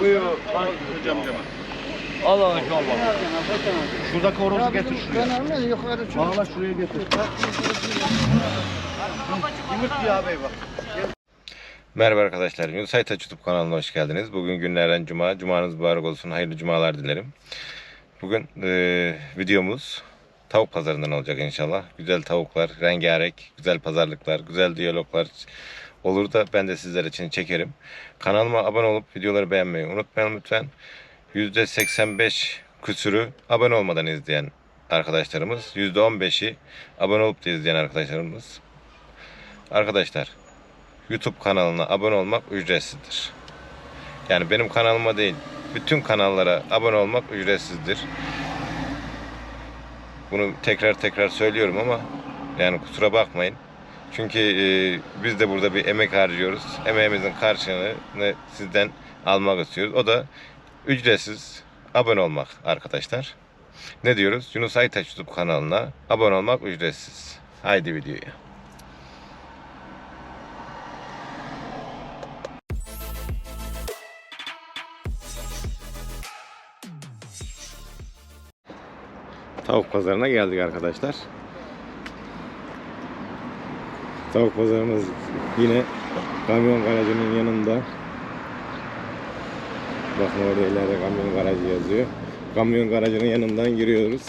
Buyur. Hocam Al al inşallah. Şuradaki horozu getir şuraya. Bağla şuraya getir. Yumurt ya bey bak. Merhaba arkadaşlar. Yunus Aytaç YouTube kanalına hoş geldiniz. Bugün günlerden cuma. Cumanız mübarek olsun. Hayırlı cumalar dilerim. Bugün e, videomuz tavuk pazarından olacak inşallah. Güzel tavuklar, rengarenk, güzel pazarlıklar, güzel diyaloglar olur da ben de sizler için çekerim. Kanalıma abone olup videoları beğenmeyi unutmayalım lütfen. %85 küsürü abone olmadan izleyen arkadaşlarımız. %15'i abone olup da izleyen arkadaşlarımız. Arkadaşlar YouTube kanalına abone olmak ücretsizdir. Yani benim kanalıma değil, bütün kanallara abone olmak ücretsizdir. Bunu tekrar tekrar söylüyorum ama yani kusura bakmayın. Çünkü e, biz de burada bir emek harcıyoruz. Emeğimizin karşılığını sizden almak istiyoruz. O da ücretsiz abone olmak arkadaşlar. Ne diyoruz? Yunus Aytaç YouTube kanalına abone olmak ücretsiz. Haydi videoya. Tavuk pazarına geldik arkadaşlar. Tavuk pazarımız yine kamyon garajının yanında. Bakın orada ileride kamyon garajı yazıyor. Kamyon garajının yanından giriyoruz.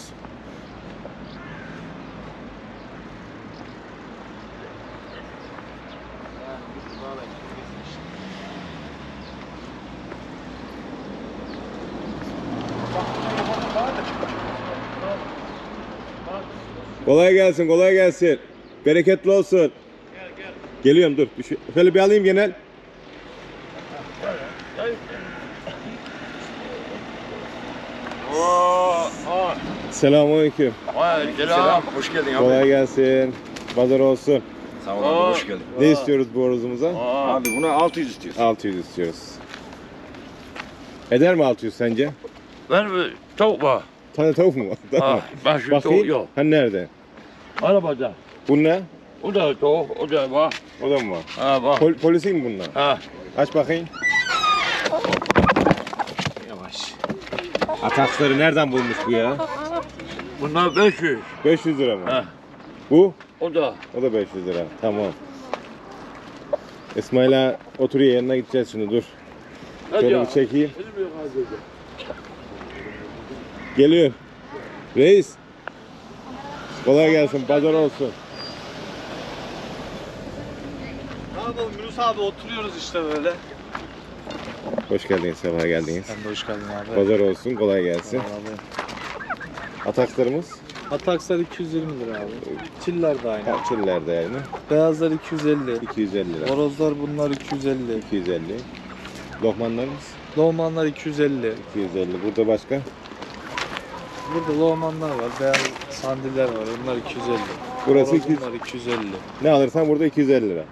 Kolay gelsin, kolay gelsin. Bereketli olsun. Geliyorum dur. Bir şey- Şöyle bir alayım genel. Selamünaleyküm. Selam. Hoş geldin Kolay gelsin. Pazar olsun. Sağ ol abi, hoş geldin. Ne istiyoruz bu horozumuza? Abi buna 600 istiyoruz. 600 istiyoruz. Eder mi 600 sence? Ben bir tavuk var. Tane tavuk mu var? Tamam. Ah, ben şu Bakayım. tavuk yok. Ha nerede? Arabada. Bu ne? O da tavuk, o da var. O da mı var? Ha bak. Pol polisi mi bunlar? Ha. Aç bakayım. Yavaş. Ataksları nereden bulmuş bu ya? Bunlar 500. 500 lira mı? Ha. Bu? O da. O da 500 lira. Tamam. İsmail'a oturuyor yanına gideceğiz şimdi dur. Hadi Şöyle ya. bir çekeyim. Geliyor. Reis. Kolay gelsin. Pazar olsun. Ne yapalım Yunus abi oturuyoruz işte böyle. Hoş geldiniz. Sefa geldiniz. Sen de hoş geldin abi. Pazar olsun. Kolay gelsin. Atakslarımız Atakslar 220 lira abi. Çiller de aynı. Çillerde yani. Beyazlar 250. 250 lira. Horozlar bunlar 250. 250. Lohmanlarımız Lohmanlar 250. 250. Burada başka? Burada lohmanlar var. Beyaz sandiller var. Onlar 250. Burası Horoz 200. bunlar 250. Ne alırsan burada 250 lira.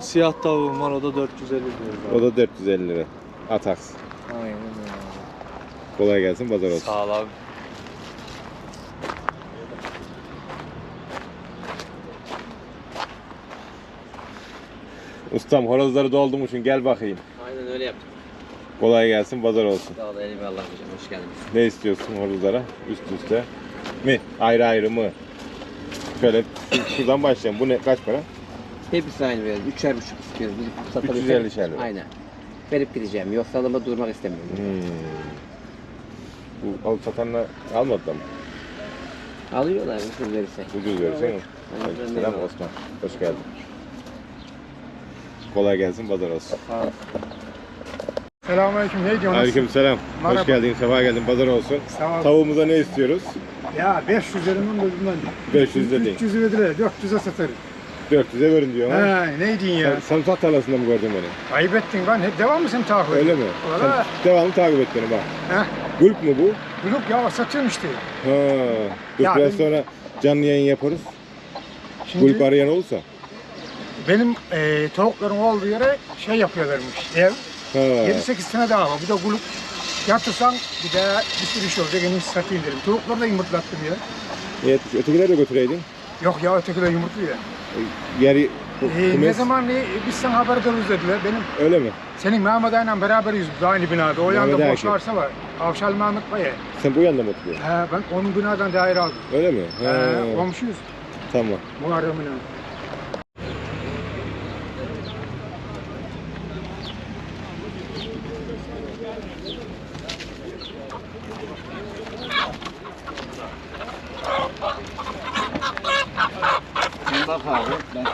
Siyah tavuğum var o da 450 diyoruz abi. O da 450 lira. Ataks. Aynen öyle. Kolay gelsin. Pazar olsun. Sağ ol abi. Ustam horozları doldurmuşsun. Gel bakayım. Aynen öyle yaptık. Kolay gelsin. Pazar olsun. Sağ ol eyvallah hocam hoş geldiniz. Ne istiyorsun horozlara? Üst üste. Mi? Ayrı ayrı mı? Şöyle şu- şuradan başlayalım. Bu ne? Kaç para? Hepsi aynı veriyoruz. Üçer buçuk istiyoruz. Biz satabilirsek- 350 lira. Aynen. Verip gideceğim. Yoksa alıma durmak istemiyorum. Hmm. Bu alıp satanla almadılar mı? Alıyorlar ucuz verirsek. Ucuz verirsen mi? Aynen. Selam Osman. Hoş geldin. Kolay gelsin. Pazar olsun. Sağ ol. Selamünaleyküm. Ne diyorsunuz? Aleyküm selam. Hoş Merhaba. geldin. Sefa geldin. Pazar olsun. Sağ ol. Tavuğumuza ne istiyoruz? Ya 500 lirinden bölümden. 500 de değil. 300 verdiler. 400'e satarım. 400'e verin diyor. Ha, neydin ya? Sen sarımsak tarlasında mı gördün beni? Ayıp ettin lan. Hep devam mı sen takip Öyle mi? Valla. Sen devamlı takip et beni bak. Heh. Gulp mu bu? Gülük ya satıyorum işte. Ha. Dur Ya biraz ben- sonra canlı yayın yaparız. Şimdi Gulp arayan olursa. benim e, tavukların olduğu yere şey yapıyorlarmış. Ev. Ha. 7-8 tane daha var. Bir de gülük yatırsan bir daha bir sürü şey olacak. En iyisi satayım dedim. Tavukları da yumurtlattım ya. Yetmiş. Ötekileri de götüreydin. Yok ya ötekiler yumurtluyor. Yer Ee, ne zaman e, biz sana haber ederiz dediler. Benim Öyle mi? senin Mehmet Ağa'yla beraberiz biz aynı binada. O yanda Ağa boş kim? varsa var. Avşal Mehmet Bey. Sen bu yanda mı oturuyorsun? He, ben onun binadan daire aldım. Öyle mi? He, He, komşuyuz. tamam. Muharrem'in önü. Bak abi ben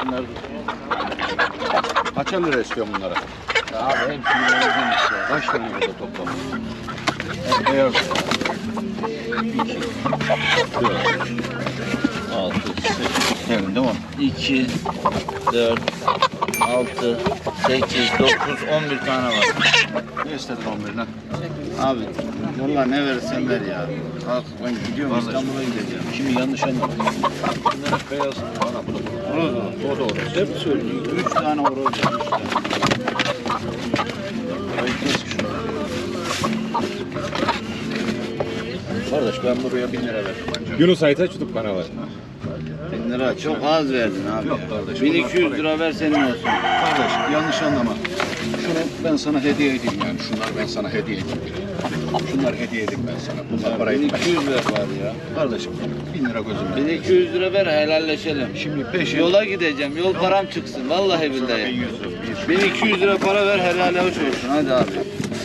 şunları İstiyorsun bunlara? Abi hepsini vereceğim işte. Kaç tane burada toplam? Hep beyaz. 2, 4, 6, 8, değil mi? 2, 4, 6, 8, 9, 11 tane var. Ne istedin 11'den? Abi valla ne verirsen ver ya. Kalk ben gidiyorum. İstanbul'a gideceğim. Şimdi yanlış anladın. Bunlar hep beyaz. Bana bu da Horoz var. da orası. Hep söylüyor. 3 tane horoz var. 3 tane. Ayıkmaz ki şunları. Kardeş ben buraya 1000 lira verdim. Yunus Aytaç YouTube kanalı. 1000 lira çok az verdin abi Yok ya. kardeş, 1200 lira ver senin olsun. Kardeş yanlış anlama. Şunu ben sana hediye edeyim yani. Şunlar ben sana hediye edeyim. Şunlar hediye edeyim ben sana. Bunlar para etmez. 1200 ver bari ya. Kardeşim 1000 lira gözümden. 1200 lira ver helalleşelim. Şimdi peşin. Yola gideceğim. Yol param çıksın. Vallahi billahi. 1100 lira. 1200 lira para ver helal hoş olsun hadi abi.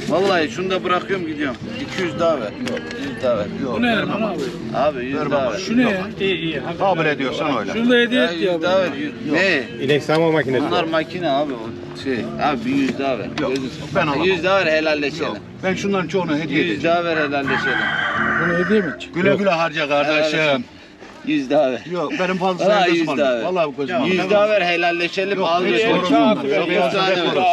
Vallahi şunu da bırakıyorum gidiyorum. 200 daha ver. 100 daha ver. Yok, vermem abi. Abi 100 Ver daha ver. Şu ne? İyi iyi. Kabul ediyorsan öyle. Şunu da hediye et ya. daha ver. Ne? İnek sağma makinesi. Bunlar makine abi o şey. Abi bir 100 daha ver. Yok, Gözün- ben alamam. 100 daha ver helalleşelim. Yok. Ben şunların çoğunu hediye 100 edeceğim. daha ver helalleşelim. Bunu hediye mi? Güle güle harca kardeşim. 100 daha ver. Yok benim fazla Vallahi yüz almıyor. daha ver. Vallahi bu gözüm 100 daha ver helalleşelim. Yok, al bunlar. Yüz Yok, hep ver. horoz.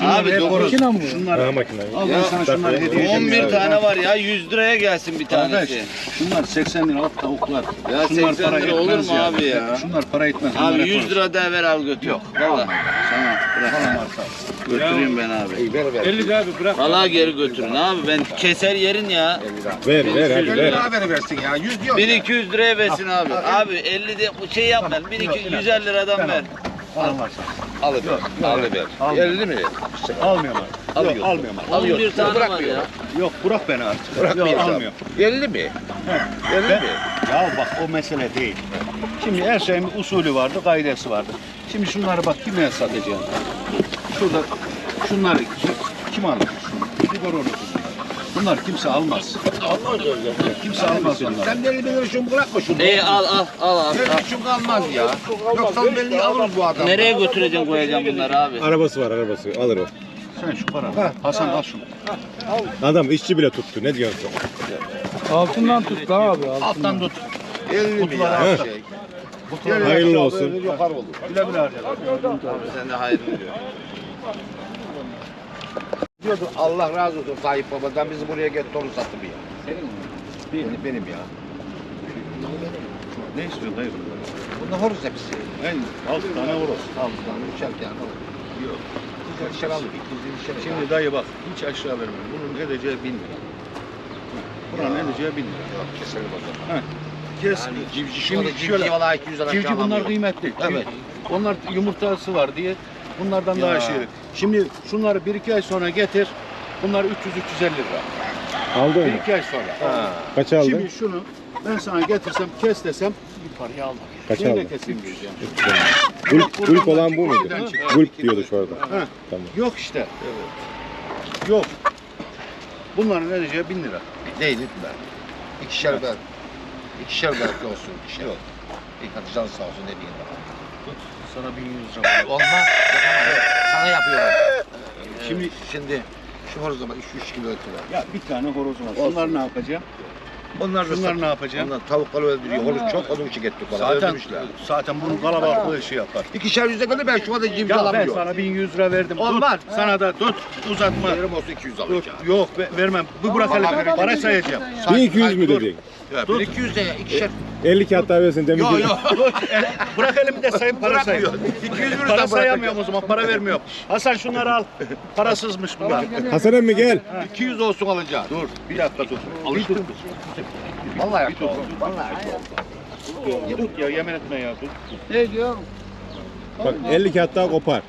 Abi hep dokuz. horoz. Makine mi bu? Şunlar Ha makine. Al ben sana şunları hediye edeceğim. 11 ya. tane var ya 100 liraya gelsin bir Kardeş, tanesi. şunlar 80 lira alt tavuklar. Ya şunlar 80 lira olur etmez mu abi ya? Şunlar para etmez. bunlar Abi hep 100 horoz. lira daha ver al götür. Yok, Valla. Tamam bırak. Tamam arka. Götüreyim ben abi. 50 lira abi bırak. Valla geri götürün abi ben keser yerin ya. Ver ver hadi ver. versin ya. 100 diyor. 1200 liraya versin abi. Abi 50 de bu şey yapma. 1200 150 liradan ver. Alıver. Alıver. 50 mi? Almıyorum artık. Yok, almıyorum artık. 11 tane var ya. Yok bırak beni artık. Yok almıyorum. 50 mi? 50 Ben- mi? Ya bak o mesele değil. Şimdi her şeyin bir usulü vardı, kaidesi vardı. Şimdi şunları bak kime satacağım? Şurada şunları kim, kim alır? Bir var onu. Bunlar kimse almaz. Kimse almaz onları. Sen de 50 bin şunu bırakma şunu. İyi al al al al. al. Şunu kalmaz ya. Yoksa belli alır bu adam. Nereye götüreceğim koyacağım bunları abi? Arabası var arabası alır o. Sen şu para. Hasan al şunu. Adam işçi bile tuttu ne diyorsun sen? Altından tut la abi. Alttan tut. 50 bin ya. He. Şey. Hayırlı olsun. Yukarı olur. Güle güle harca. Abi sen de hayırlı diyor. Diyorduk Allah razı olsun Tayyip Baba'dan bizi buraya getirdi onu sattı bir ya. Senin mi? Benim, benim ya. Ne istiyorsun dayı? Bunda horoz hepsi. En altı tane horoz. Altından üçer tane olur. Yok. Güzel işler aldık. İkizli işler Şimdi dayı bak hiç aşağı vermiyorum. Bunun edeceği bin lira. Buranın edeceği bin lira. Yok keselim o zaman. Kes. Yani civciv, Şimdi civciv şöyle. valla 200 lira Civciv aşağı bunlar kıymetli. Evet. Onlar yumurtası var diye bunlardan daha Ya. şey. Şimdi şunları bir iki ay sonra getir. Bunlar 300-350 lira. Aldın Bir mı? iki ay sonra. Ha. Kaç aldın? Şimdi şunu ben sana getirsem kes desem bir parayı aldım. Kaç Neyle aldın? keseyim diyeceğim. Gulp, gulp olan bu muydu? Buradan. Gulp diyordu şu arada. Ha. Tamam. Yok işte. Yok. Bunların edeceği bin lira. Değil lütfen. İkişer ver. İkişer belki olsun. İkişer. Yok. İlk can sağ olsun ne diyeyim daha. Sana 1100 lira. Olmaz. Sana yapıyorum. Şimdi Şimdi şu horoza bak 3 kilo ötüler. ya bir tane horozum var. Olsun. Onlar ne yapacağım? Onlar da Şunlar ne yapacağım? Onlar tavukları öldürüyor. Horoz çok onun için getiriyor bana. Zaten Öldürmüşler. zaten bunun kalabalıklığı şey yapar. İkişer yüzde kadar ben şu anda cimri Ya ben alamıyorum. sana 1100 lira verdim. Olmaz. Tut. Sana da tut. Uzatma. Yerim olsa 200 Dur. alacağım. Yok be- vermem. Bu bırak hele. Para sayacağım. 1200 mü dedin? Ya Dur. 200 de ikişer. 50 kağıt daha versin demin. Yok yok. Bırak elimi de sayayım para sayayım. Bırakmıyor. 200 lira Para da sayamıyorum o zaman. Para vermiyorum. Hasan şunları al. Parasızmış bunlar. Hasan emmi gel. 200 olsun alacağım. Dur. Bir dakika dur. Alıştım. Vallahi yaptım. Vallahi yaptım. Tut ya yemin etme ya. Tut. Ne diyor? Bak 50 kağıt daha kopar.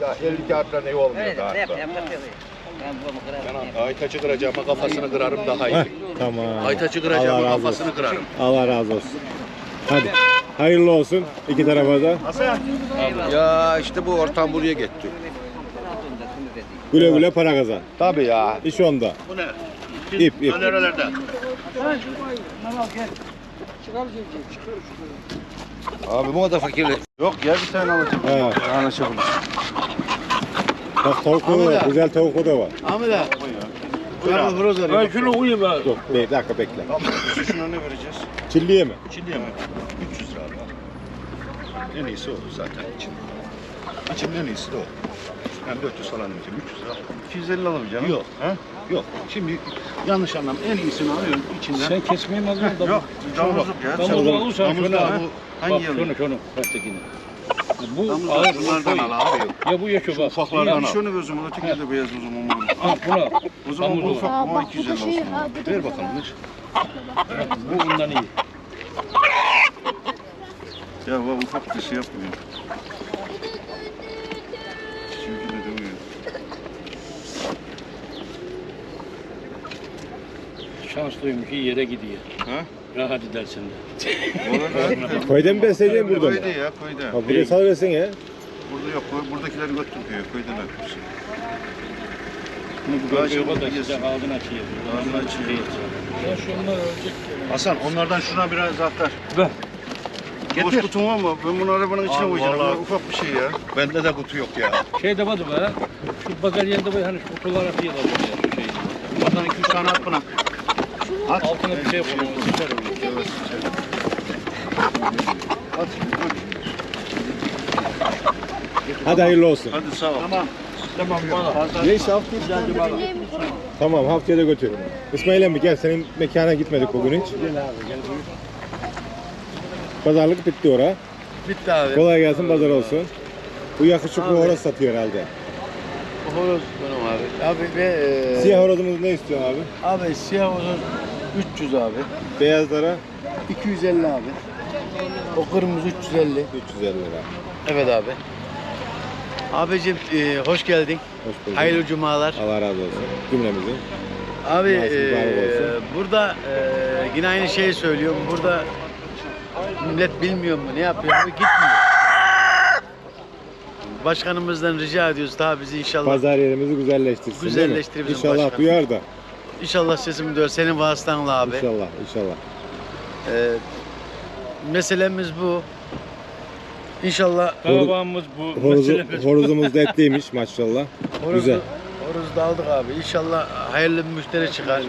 Ya 50 kağıtla ne olmuyor daha. Aytaç'ı kıracağıma kafasını kırarım daha Heh, iyi. tamam. Aytaç'ı kıracağım razı kafasını olsun. kırarım. Allah razı olsun. Hadi. Hayırlı olsun iki tarafa da. Ya işte bu ortam buraya gitti. Güle güle para kazan. Tabii ya. İş onda. Bu ne? İp ip. Nerelerde? Abi bu da fakirlik. Yok ya bir tane alacağım. He. Anlaşalım. Bak tavuklu da var. Güzel tavuklu da var. Abi. Buyur abi. Horoz Ben şunu uyuyayım ben. Dur bir dakika bekle. Şuna ne vereceğiz? Çilliye mi? Çinliye mi? 300 lira abi. En iyisi o zaten için. İçinin en iyisi de o. Ben 400 falan diyeceğim. 300 lira. 250 alalım canım. Yok. Ha? Yok. Şimdi yanlış anlam. En iyisini alıyorum içinden. Sen kesmeyi mi alacaksın? Yok. Damızlık ya. Damızlık alırsan şunu abi, Hangi şunu yıl? şunu. Baştakini. Bu ağır. bunlardan bu al abi. Ya bu yaşıyor bak. Ufaklardan al. Şunu gözüm. Öteki de beyaz o zaman. bunu. Al bunu al. O zaman bu ufak bak bu 250 da şey, olsun. Ver güzel. bakalım. Ver. Bu bundan iyi. Ya bu ufak bir şey yapmıyor. Şanslıymış iyi yere gidiyor. Ha? Rahat edersin de. Köyden mi besleyeceğim burada mı? Koyda ya koyda. Bak buraya salıversin ya. Burada yok. koy- Buradakileri götür köye. Köyden öpmüş. Bunu bu şimdi kadar yesin. sıcak ağzını açıyor. Ağzını açıyor. Ya şunlar ölecek. Hasan onlardan şuna biraz aktar. Ver. Boş kutum var mı? Ben bunu arabanın içine koyacağım. Bunlar ufak bir şey ya. Bende de kutu yok ya. Şey de vardı be. Şu pazar yerinde böyle hani şu kutular atıyorlar şu şeyi. Bundan 2-3 tane at buna. At. Altına bir şey. At. Hadi hayırlı olsun. Hadi sağ ol. Tamam. Tamam bana. Neyse Tamam haftaya da götür. İsmail emmi gel senin mekana gitmedik bugün hiç. Pazarlık bitti ora. Bitti abi. Kolay gelsin pazar olsun. Bu yakışıklı horoz satıyor herhalde. Horoz benim abi. Abi ve e, Siyah horozumuz ne istiyor abi? Abi siyah horoz 300 abi. Beyazlara 250 abi. O kırmızı 350. 350 lira. Evet abi. Abicim e, hoş geldin. Hoş bulduk. Hayırlı cumalar. Allah razı olsun. Cümlemizin. Abi Nasıl, e, burada e, yine aynı şeyi söylüyorum. Burada millet bilmiyor mu ne yapıyor abi gitmiyor. Başkanımızdan rica ediyoruz daha bizi inşallah Pazar yerimizi güzelleştirsin. değil mi? Güzelleştir bizim İnşallah başkanım. duyar da. İnşallah sesimi duyar senin vasıtanla abi. İnşallah, inşallah. E, meselemiz bu. İnşallah Davamız bu. Horozu, meselemiz horozumuz da etliymiş maşallah. horozu, Güzel. horozu da aldık abi. İnşallah hayırlı bir müşteri çıkar.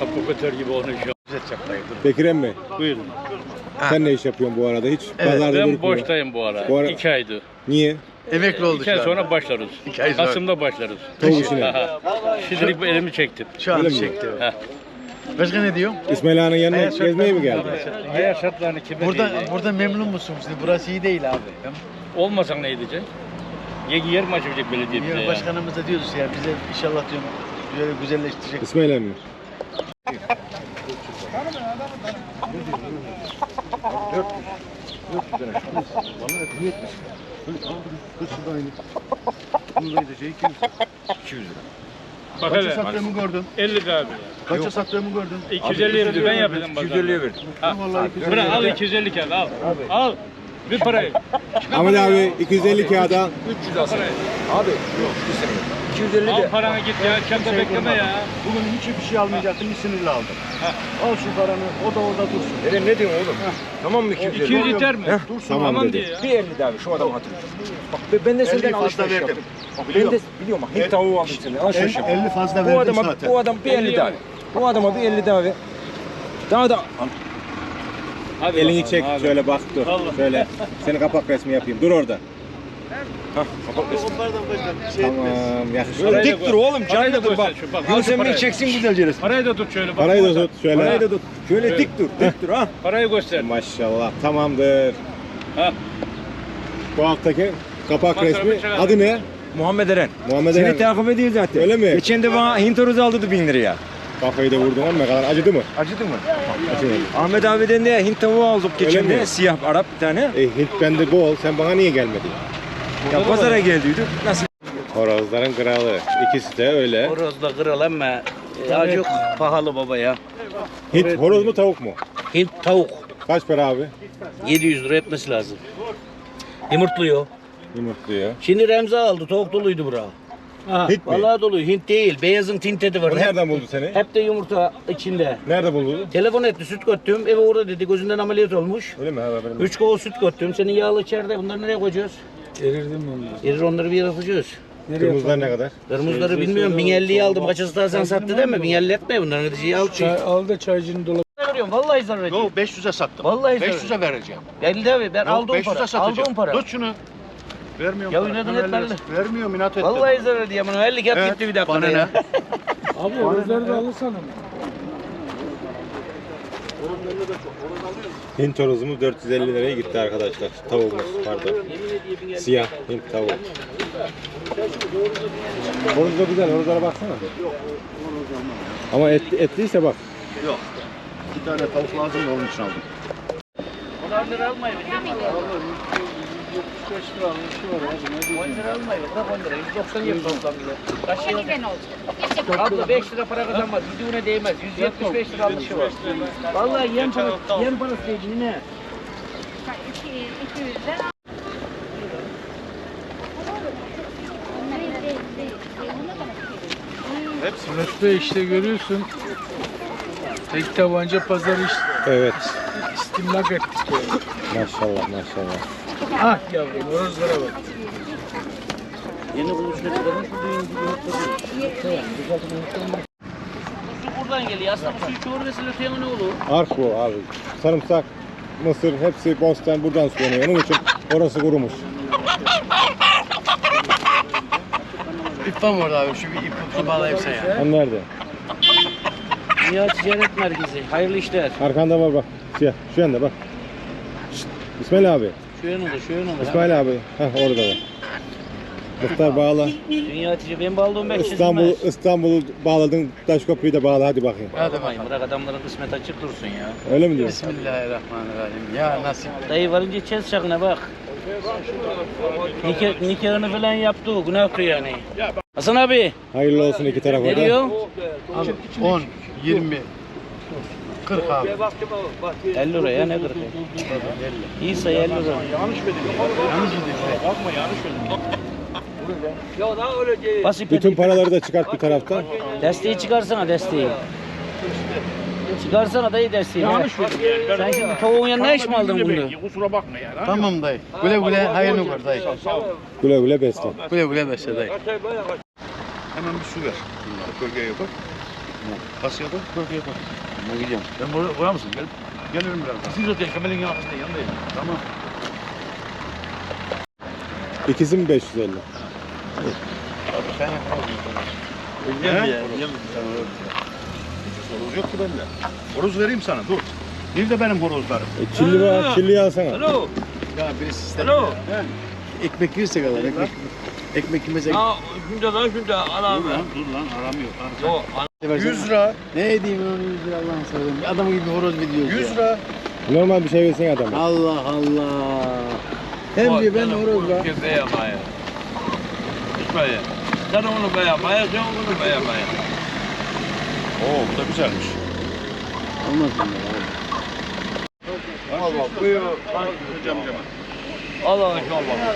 Kapukatör gibi onu şu. Bekir emmi Buyurun. sen ne iş yapıyorsun bu arada? Hiç Evet, pazarda Ben durmuyor. boştayım bu ara. Bu ara- İki aydır. Niye? Emekli olduk İki ay sonra başlarız. İki ay sonra. Kasım'da başlarız. Şimdilik bu elimi çektim. Şu an çekti. Heh. Başka ne diyor? İsmail Ağa'nın yanına gezmeye mi geldin? Hayat şartlarını kime Burada diyecek? burada memnun musun? Şimdi burası iyi değil abi. Olmasan ne edecek? Ye yer mi açacak belediye bize ya? başkanımız da diyoruz ya bize inşallah diyorum böyle güzelleştirecek. İsmail emmi. Bak Kaça hele. sattığımı gördün? 50 lira abi. Kaça sattığımı gördün? 250 verdi ben yapacağım pazarda. 250 verdi. Bırak al 250 kağıt al. Al. Bir parayı. Ahmet abi 250 kağıda Al paranı git ya. Çanta bekleme ya. Bugün hiçbir şey almayacaktım. Bir sinirli aldım. Al şu paranı. O da orada dursun. Eren ne diyorsun oğlum? Tamam mı 250? 200 yeter mi? Tamam Tamam dedi. diye ya. Bir 50 daha şu adam hatırlıyor. Bak ben- de senden 50 fazla alışveriş verdim. yaptım. Bak ben de biliyorum bak Hint tavuğu aldım senden alışveriş yaptım. 50 fazla Bu verdim adama, zaten. bu adam bir 50 daha ver. Bu adama bir 50 daha ver. Daha da Hadi elini çek abi. şöyle bak dur. Şöyle seni kapak resmi yapayım. Dur orada. Tamam yakışıklı. Parayı da dik dur oğlum Parayı da canlı dur bak. Yunus çeksin güzelce resim. Parayı da tut şöyle. bak. Parayı da tut şöyle. Parayı da tut. Şöyle Evet. dik dur, dik dur ha. Parayı göster. Maşallah tamamdır. Ha. Bu haftaki kapak resmi adı ne? Muhammed Eren. Muhammed Seni Eren. takip ediyor zaten. Öyle mi? Geçen de bana Hint horozu aldırdı 1000 liraya. Kafayı da vurdun ama ne kadar acıdı mı? Acıdı mı? Acıdı. Ahmet abiden de Hint tavuğu aldık geçen de. Siyah Arap bir tane. E, Hint bende bol. Sen bana niye gelmedin? Ya pazara geldiydik. Nasıl? Horozların kralı. İkisi de öyle. Horoz da kral ama ya çok pahalı baba ya. Hint horoz mu tavuk mu? Hint tavuk Kaç para abi? 700 lira etmesi lazım. Yumurtluyor. Yumurtluyor. Şimdi Remzi aldı tavuk doluydu bura. Hint mi? Vallahi dolu Hint değil. Beyazın tintedi var. O Hep, nereden buldu seni? hep de yumurta içinde. Nerede buldu? Telefon etti süt göttüm. Eve orada dedi gözünden ameliyat olmuş. Öyle mi? Ha, haberim yok. Üç kova süt göttüm. Senin yağlı içeride. Bunları nereye koyacağız? Erirdim onu. Erir onları bir yere atacağız. Kırmızılar ne kadar? Kırmızıları bilmiyorum. 1050'yi aldım. Kaçası daha sen sattı değil mi? 1050 etme bunların ödeyeceği al. Çay, al da çaycının dolabı. veriyorum. Vallahi zarar ediyorum. Yo 500'e sattım. Vallahi zarar 500'e vereceğim. Belli abi. Ben Yo, aldığım 500'e para. satacağım. Aldığım para. Tut şunu. Vermiyorum. Ya para. inadın Ömer etme Lez. Vermiyorum inat ettim. Vallahi zarar ediyorum. 50 kat Evet, gitti bir dakika. bana ne? Abi horozları da alırsan onu. Hint horozumuz 450 liraya gitti arkadaşlar. Tavuğumuz pardon. Siyah Hint tavuğu. Horoz da güzel. Horozlara baksana. Ama et, etliyse bak. Yok. İki tane tavuk lazım da onun için aldım. Onlar lira almayı ver. 75 lira almışı var abi. Ne diyeyim? 10 lira almayı ver. Bırak 10 lira. 190 yıl toplam. Kaç yıl? Olacak. Abla 5 lira para kazanmaz. Gidiğine değmez. 175 lira almışı var. Vallahi yem parası, yem parası değil yine. Bak, iki- 200'den al. Onlar değil, değil, değil. Onlar da mı? Murat Bey işte görüyorsun. Tek tabanca pazar iş, Evet. istimlak ettik yani. Maşallah maşallah. Ah yavrum horozlara bak. Yeni buluşuna kadar şu düğün gibi unutmadım. Su buradan geliyor. Aslında bu suyu çoğu vesile öteye ne olur? Ark bu abi. Sarımsak, mısır hepsi bostan buradan sulanıyor. Onun için orası kurumuş. İp var mı orada abi? Şu bir ip tutup bağlayayım sen ya. Han nerede? Dünya Ticaret Merkezi. Hayırlı işler. Arkanda var bak. Siyah. Şu yanda bak. Şşt, İsmail abi. Şu yanında, şu yanında. İsmail abi. Heh orada da. Muhtar bağla. Dünya Ticaret. Benim bağladığım belki İstanbul, İstanbul'u bağladın. Taş köprüyü de bağla hadi bakayım. Hadi bakayım. Bırak adamların kısmet açık dursun ya. Öyle mi diyorsun? Bismillahirrahmanirrahim. Ya nasip. Dayı varınca çez çakına bak. Nikah, nikahını falan yaptı o. Günah yani. Hasan abi. Hayırlı olsun iki tarafa Ne da. diyor? 10, 20, 40 abi. 50 lira ya ne 40 İyi say 50 lira. Basit Bütün paraları da çıkart bir taraftan. Desteği çıkarsana desteği. Çıkarsana dayı desteği. Yanlış Sen şimdi tavuğun yanına iş mi aldın bunu? Tamam dayı. Güle güle hayırlı gör dayı. Güle güle besle. Güle güle besle dayı. Hemen bir su ver. Bölgeye koy. Kasaya koy, bölgeye koy. Ben gidiyorum. Ben buraya koyar mısın? Gel. Gelirim birazdan. Siz zaten kameranın yanında yanındayım. Tamam. İkisi mi 550? He? Horoz yok ki bende. Horoz vereyim sana dur. Bir de benim horozlarım. E, çilli var. Çilliyi alsana. Ya birisi ister. Ekmek yirsek alır ekmek. Ekmek yemesek. Dur lan, dur lan aram yok. 100 lira. Ne edeyim onu 100 lira Allah'ını seversen. Adam gibi horoz videosu 100 ya. lira. Normal bir şey versin adama. Allah Allah. Hem diyor ben horoz var. Oo bu da güzelmiş. Olmaz bunlar abi. Allah buyur. Hocam cama. Allah inşallah.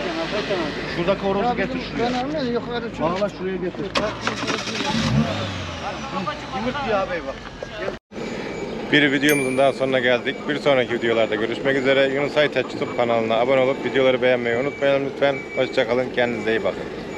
Şuradaki horozu getir şuraya. Bağla şuraya getir. Bir videomuzun daha sonuna geldik. Bir sonraki videolarda görüşmek üzere. Yunus Aytaç YouTube kanalına abone olup videoları beğenmeyi unutmayın lütfen. Hoşçakalın. Kendinize iyi bakın.